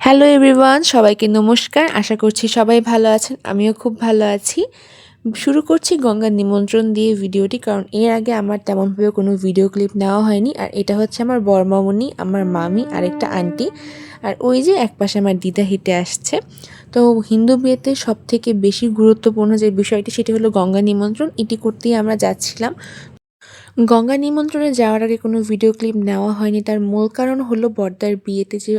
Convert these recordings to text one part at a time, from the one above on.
Hello everyone সবাইকে নমস্কার। আশা করছি সবাই ভালো আছেন। আমিও খুব ভালো আছি। শুরু করছি গঙ্গার নিমন্ত্রণ দিয়ে ভিডিওটি, কারণ এর আগে আমার তেমনভাবে কোনো ভিডিও ক্লিপ নেওয়া হয়নি। আর এটা হচ্ছে আমার বর্মামণি, আমার মামি আর একটা আন্টি। আর ওই যে একপাশে আমার দিদা হেঁটে আসছে। তো হিন্দু বিয়েতে সব থেকে বেশি গুরুত্বপূর্ণ যে বিষয়টি, সেটি হলো গঙ্গা নিমন্ত্রণ। এটি করতেই আমরা যাচ্ছিলাম। গঙ্গা নিমন্ত্রণে যাওয়ার আগে কোনো ভিডিও ক্লিপ নেওয়া হয়নি। তার মূল কারণ হলো বর্দার বিয়েতে যে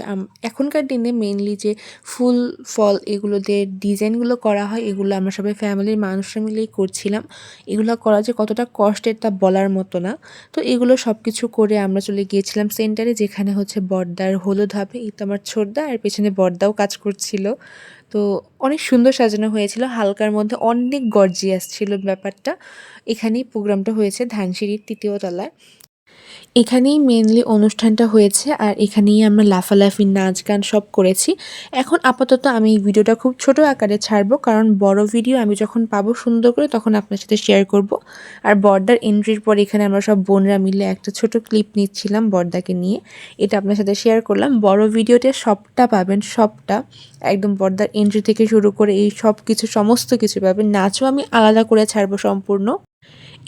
এখনকার দিনে মেনলি যে ফুল, ফল এগুলো দিয়ে ডিজাইনগুলো করা হয়, এগুলো আমরা সবাই ফ্যামিলির মানুষরা মিলেই করছিলাম। এগুলো করা যে কতটা কষ্টের তা বলার মতো না। তো এগুলো সব কিছু করে আমরা চলে গিয়েছিলাম সেন্টারে যেখানে হচ্ছে বর্দার হলুদ হবে। এই তো আমার ছোটদা, আর পেছনে বর্দাও কাজ করছিল। তো অনেক সুন্দর সাজানো হয়েছিল। হালকার মধ্যে অনেক গর্জিয়াস ছিল ব্যাপারটা। এখানেই প্রোগ্রামটা হয়েছে ধানসিঁড়ির তৃতীয় তলায়। এখানেই মেনলি অনুষ্ঠানটা হয়েছে আর এখানেই আমরা লাফালাফি নাচ গান সব করেছি। এখন আপাতত আমি এই ভিডিওটা খুব ছোট আকারে ছাড়বো কারণ বড় ভিডিও আমি যখন পাবো সুন্দর করে তখন আপনার সাথে শেয়ার করব। আর বর্দার এন্ট্রির পর এখানে আমরা সব বোনরা মিলে একটা ছোট ক্লিপ নিচ্ছিলাম বর্দাকে নিয়ে। এটা আপনার সাথে শেয়ার করলাম। বড় ভিডিওতে সবটা পাবেন, সবটা। একদম বর্দার এন্ট্রি থেকে শুরু করে এই সব কিছু সমস্ত কিছু পাবেন। নাচও আমি আলাদা করে ছাড়বো সম্পূর্ণ।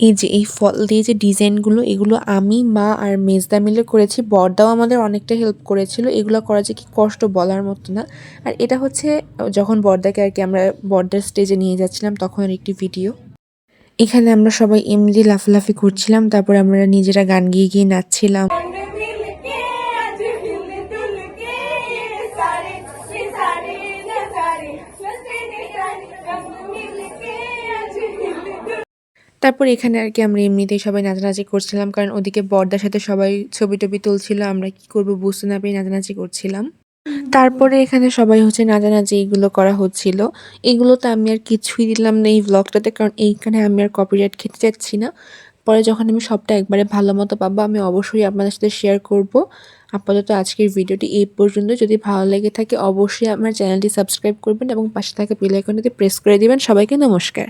এই যে, এই ফল দিয়ে যে ডিজাইনগুলো, এগুলো আমি মা আর মেজদা মিলে করেছি। বর্দাও আমাদের অনেকটা হেল্প করেছিল। এগুলো করা যে কি কষ্ট বলার মতো না। আর এটা হচ্ছে, যখন বর্দাকে আর কি আমরা বর্দার স্টেজে নিয়ে যাচ্ছিলাম, তখন একটি ভিডিও এখানে আমরা সবাই এমনি লাফালাফি করছিলাম। তারপর আমরা নিজেরা গান গিয়ে গিয়ে নাচছিলাম। তারপর এখানে আর কি আমরা এমনিতেই সবাই নাচানাচি করছিলাম, কারণ ওদিকে বর্দার সাথে সবাই ছবি টবি তুলছিল, আমরা কি করব বুঝতে না পেরে নাচানাচি করছিলাম। তারপরে এখানে সবাই হচ্ছে নাচানাচি এগুলো করা হচ্ছিল। এগুলো তো আমি আর কিছুই দিলাম না এই ব্লগটাতে কারণ এইখানে আমি আর কপিরাইট খেতে যাচ্ছি না। পরে যখন আমি সবটা একবারে ভালো মতো পাবো, আমি অবশ্যই আপনাদের সাথে শেয়ার করব। আপাতত আজকের ভিডিওটি এই পর্যন্ত। যদি ভালো লেগে থাকে, অবশ্যই আমার চ্যানেলটি সাবস্ক্রাইব করবেন এবং পাশে থাকা বেল আইকনটিতে প্রেস করে দিবেন। সবাইকে নমস্কার।